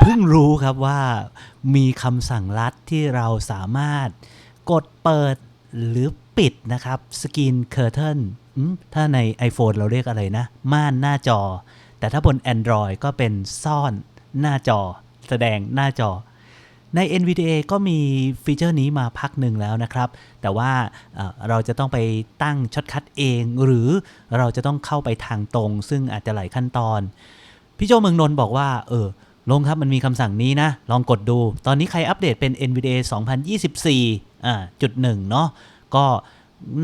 เพิ่งรู้ครับว่ามีคำสั่งลัดที่เราสามารถกดเปิดหรือปิดนะครับสกรีนเคอร์เทนถ้าใน iPhone เราเรียกอะไรนะ ม่านหน้าจอ แต่ถ้าบน Android ก็เป็นซ่อนหน้าจอ แสดงหน้าจอ ใน NVDA ก็มีฟีเจอร์นี้มาพักหนึ่งแล้วนะครับ แต่ว่าเราจะต้องไปตั้งช็อตคัทเอง หรือเราจะต้องเข้าไปทางตรง ซึ่งอาจจะหลายขั้นตอน พี่โจเมืองนนท์บอกว่า เออ ลงครับมันมีคำสั่งนี้นะ ลองกดดู ตอนนี้ใครอัปเดตเป็น NVDA 2024อ่าจุดหนึ่งเนาะก็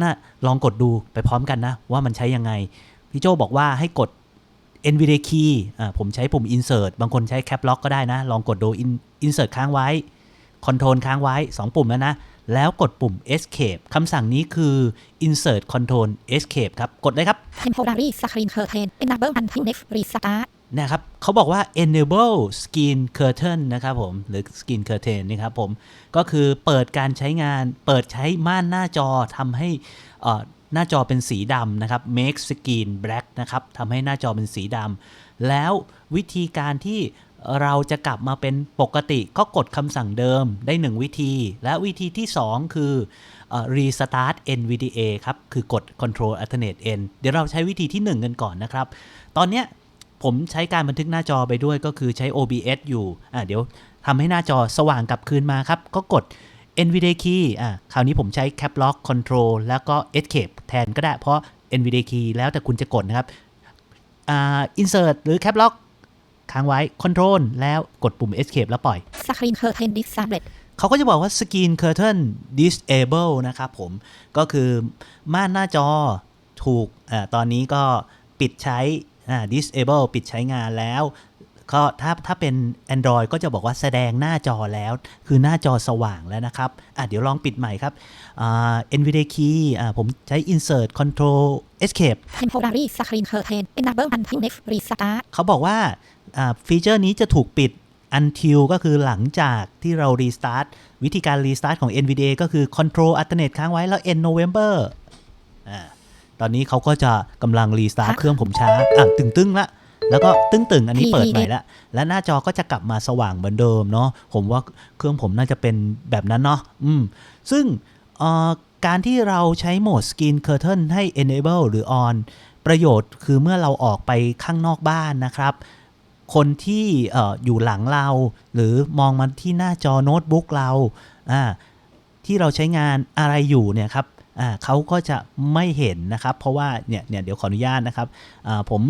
น่าลองกดดูไปพร้อมกันนะ ว่ามันใช้ยังไง พี่โจบอกว่าให้กด NVDA key อ่าผมใช้ปุ่ม insert บางคนใช้ cap lock ก็ได้นะ ลองกดดู In- insert ค้างไว้ control ค้างไว้ 2 ปุ่มแล้วนะ แล้วกดปุ่ม escape คำสั่งนี้คือ insert control escape ครับ กดเลยครับ temporary screen curtain enable until next restart นะครับเขาบอกว่า enable screen curtain นะครับผม หรือ screen curtain นี่ครับผม ก็คือเปิดการใช้งาน เปิดใช้ม่านหน้าจอทำให้หน้าจอเป็นสีดำนะครับ make screen black นะครับทำให้หน้าจอเป็นสีดำ แล้ววิธีการที่เราจะกลับมาเป็นปกติก็กดคำสั่งเดิมได้ 1 วิธี และวิธีที่ 2 คือเอ่อ restart NVDA ครับ คือกด control alternate N เดี๋ยวเราใช้วิธีที่ 1 กันก่อนนะครับ ตอนเนี้ย ผมใช้การบันทึกหน้าจอไปด้วยก็คือใช้ OBS อยู่อะเดี๋ยวทำให้หน้าจอสว่างกลับคืนมาครับ ก็กด NVDA key อะคราวนี้ผมใช้ Cap Lock Control แล้วก็ Escape แทนก็ได้ เพราะ NVDA key แล้วแต่คุณจะกดนะครับอ่า Insert หรือ Cap Lock ค้างไว้ Control แล้วกดปุ่ม Escape แล้วปล่อย screen curtain disabled เขาก็จะบอกว่า Screen Curtain Disable นะครับผม ก็คือม่านหน้าจอถูกอาตอนนี้ก็ปิดใช้อ่า Disable ปิดใช้งานแล้ว ก็ถ้าถ้าเป็น Android ก็จะบอกว่าแสดงหน้าจอแล้ว คือหน้าจอสว่างแล้วนะครับอะเดี๋ยวลองปิดใหม่ครับอ่า NVDA key อ่าผมใช้ Insert Control Escape temporary screen curtain enable until next restart เขาบอกว่าอ่าฟีเจอร์นี้จะถูกปิด until ก็คือหลังจากที่เรา restart วิธีการ restart ของ NVDA ก็คือ control alternate ค้างไว้แล้ว end November อ่า ตอนนี้เขาก็จะกำลัง restart เครื่องผมช้าอะตึงตึงๆละแล้วก็ตึงตึงๆอันนี้เปิดใหม่ละและหน้าจอก็จะกลับมาสว่างเหมือนเดิมเนาะผมว่าเครื่องผมน่าจะเป็นแบบนั้นเนาะอืมซึ่งเอ่อการที่เราใช้โหมด Screen Curtain ให้ enable หรือ on ประโยชน์คือเมื่อเราออกไปข้างนอกบ้านนะครับ คนที่เอ่ออยู่หลังเรา หรือมองมาที่หน้าจอโน้ตบุ๊กเราอ่าที่เราใช้งานอะไรอยู่เนี่ยครับอ่า เขาก็จะไม่เห็นนะครับ เพราะว่าเนี่ยเนี่ยเดี๋ยวขออนุญาตนะครับอ่าผม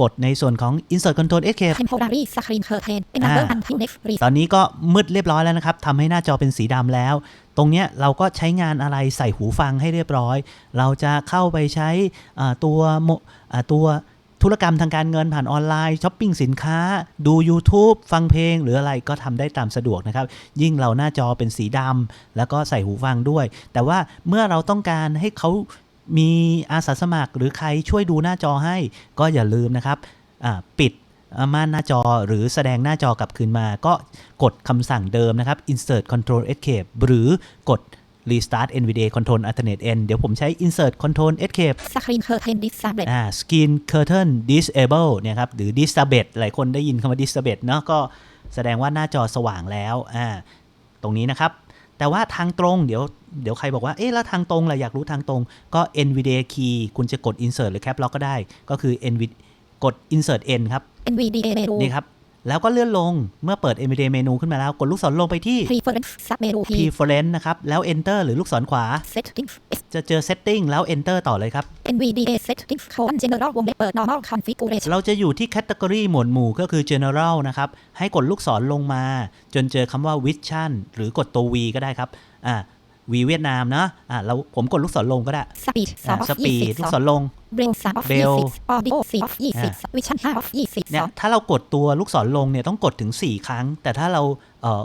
กดในส่วนของ insert control escape temporary screen curtain enable อ่า until next ต restart อนนี้ก็มืดเรียบร้อยแล้วนะครับทำให้หน้าจอเป็นสีดำแล้ว ตรงเนี้ยเราก็ใช้งานอะไรใส่หูฟังให้เรียบร้อย เราจะเข้าไปใช้อ่าตัวโมอ่าตัว ธุรกรรมทางการเงินผ่านออนไลน์ช้อปปิ้งสินค้า ดู YouTube ฟังเพลง หรืออะไรก็ทำได้ตามสะดวกนะครับ ยิ่งเราหน้าจอเป็นสีดำแล้วก็ใส่หูฟังด้วย แต่ว่าเมื่อเราต้องการให้เขามีอาสาสมัคร หรือใครช่วยดูหน้าจอให้ ก็อย่าลืมนะครับปิดม่านหน้าจอหรือแสดงหน้าจอกลับคืนมา ก็กดคำสั่งเดิมนะครับ insert control escape หรือกด restart NVDA control alternate n เดี๋ยวผมใช้ insert control escape screen curtain disabled อ่า screen curtain disable เนี่ยครับ หรือ disable หลายคนได้ยินคำว่า disable เนาะก็แสดงว่าหน้าจอสว่างแล้วอ่าตรงนี้นะครับ แต่ว่าทางตรงเดี๋ยวเดี๋ยวใครบอกว่าเอ๊ะแล้วทางตรงล่ะอยากรู้ทางตรงก็ NVDA key คุณจะกด insert หรือ cap lock ก็ได้ ก็คือ NVDA กด insert n ครับ NVDA menu นี่ครับ แล้วก็เลื่อนลงเมื่อเปิด NVDA เมนูขึ้นมาแล้ว กดลูกศรลงไปที่ preference sub menu P preference นะครับ แล้ว enter หรือลูกศรขวา settings จะเจอ setting แล้ว enter ต่อเลยครับ NVDA settings colon general วงเล็บเปิด normal configuration เราจะอยู่ที่ category หมวดหมู่ก็คือ general นะครับ ให้กดลูกศรลงมา จนเจอคำว่า vision หรือกดตัว V ก็ได้ครับอ่า V เวียดนามนะอ่าเราผมกดลูกศรลงก็ได้ speed อ่า2 of speed ลูกศร22ลง braille 3 of Braille 20 audio 4 of 20 vision 5 of เนี่ย22ถ้าเรากดตัวลูกศรลงเนี่ยต้องกดถึง 4 ครั้ง แต่ถ้าเราเอ่อ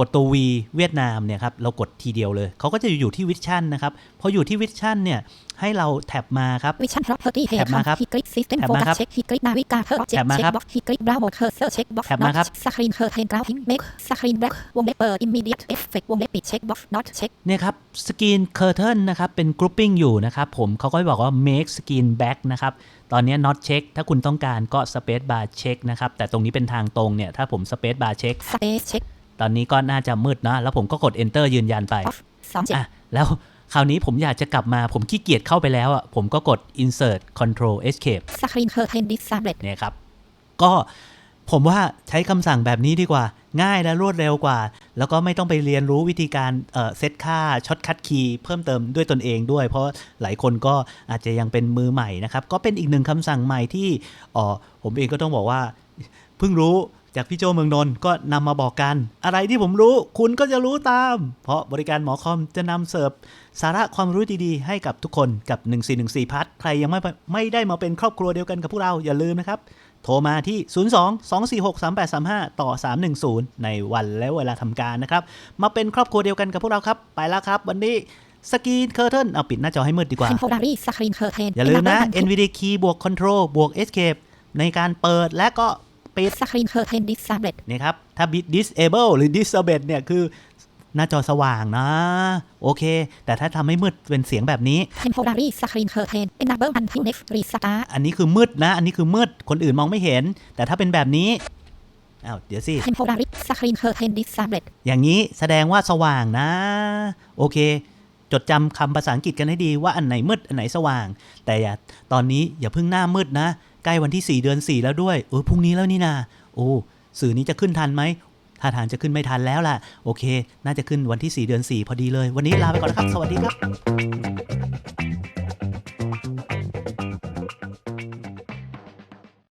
กดตัว V เวียดนามเนี่ยครับเรากดทีเดียวเลย เขาก็จะอยู่ที่วิชั่นนะครับ พออยู่ที่วิชั่นเนี่ยให้เราแท็บมาครับวิชั่น property แท็บมาครับฮิกริก system แท็บมาครับ focus check ฮิกริก navigator object แท็บมาครับ check box ฮิกริก browser cursor check box แท็บมาครับ not screen curtain grounding make screen black วงเล็บเปิด immediate effect วงเล็บปิด check box not check เนี่ยครับสกรีนเคอร์เทนนะครับเป็น grouping อยู่นะครับผมเขาก็บอกว่า make screen back นะครับตอนนี้ not check ถ้าคุณต้องการก็ space bar check นะครับแต่ตรงนี้เป็นทางตรงเนี่ยถ้าผม space bar check space check ตอนนี้ก็น่าจะมืดนะ แล้วผมก็กด enter ยืนยันไป off สองเจ็ดอะแล้วคราวนี้ผมอยากจะกลับมาผมขี้เกียจเข้าไปแล้วอะผมก็กด insert control escape screen curtain disable เนี่ยครับ ก็ผมว่าใช้คำสั่งแบบนี้ดีกว่า ง่ายและรวดเร็วกว่า แล้วก็ไม่ต้องไปเรียนรู้วิธีการเอ่อเซตค่าช็อตคัดคีย์เพิ่มเติมด้วยตนเองด้วย เพราะหลายคนก็อาจจะยังเป็นมือใหม่นะครับ ก็เป็นอีกหนึ่งคำสั่งใหม่ที่อ๋อผมเองก็ต้องบอกว่า เพิ่งรู้ จากพี่โจเมืองนนท์ก็นำมาบอกกัน อะไรที่ผมรู้คุณก็จะรู้ตาม เพราะบริการหมอคอมจะนำเสิร์ฟสาระความรู้ดีๆ ให้กับทุกคนกับ 1414 พัทใครยังไม่ไม่ได้มาเป็นครอบครัวเดียวกันกับพวกเราอย่าลืมนะครับ โทรมาที่ 02 246 3835 ต่อ 310 ในวันและเวลาทำการนะครับ มาเป็นครอบครัวเดียวกันกับพวกเราครับ ไปแล้วครับ วันนี้สกรีนเคอร์เทนเอาปิดหน้าจอให้มืดดีกว่า temporary screen curtain อย่าลืมนะ enable and NVDA key บวก control บวก escape ในการเปิดและก็ ปิด screen curtain disable นี่ครับ ถ้า disable หรือ disable เนี่ย คือหน้าจอสว่างนะ โอเค แต่ถ้าทำให้มืดเป็นเสียงแบบนี้ temporary screen curtain enable until next restart อันนี้คือมืดนะ อันนี้คือมืด คนอื่นมองไม่เห็น แต่ถ้าเป็นแบบนี้อ้าวเดี๋ยวสิ temporary screen curtain disable อย่างนี้แสดงว่าสว่างนะ โอเค จดจำคำภาษาอังกฤษกันให้ดีว่าอันไหนมืด อันไหนสว่าง แต่อย่าตอนนี้อย่าเพิ่งหน้ามืดนะ ใกล้วันที่ 4 เดือน 4 แล้วด้วยเออพรุ่งนี้แล้วนี่นาโอ้สื่อนี้จะขึ้นทันไหมถ้าทางจะขึ้นไม่ทันแล้วล่ะ โอเค น่าจะขึ้นวันที่ 4 เดือน 4 พอดีเลย วันนี้ลาไปก่อนนะครับ สวัสดีครับ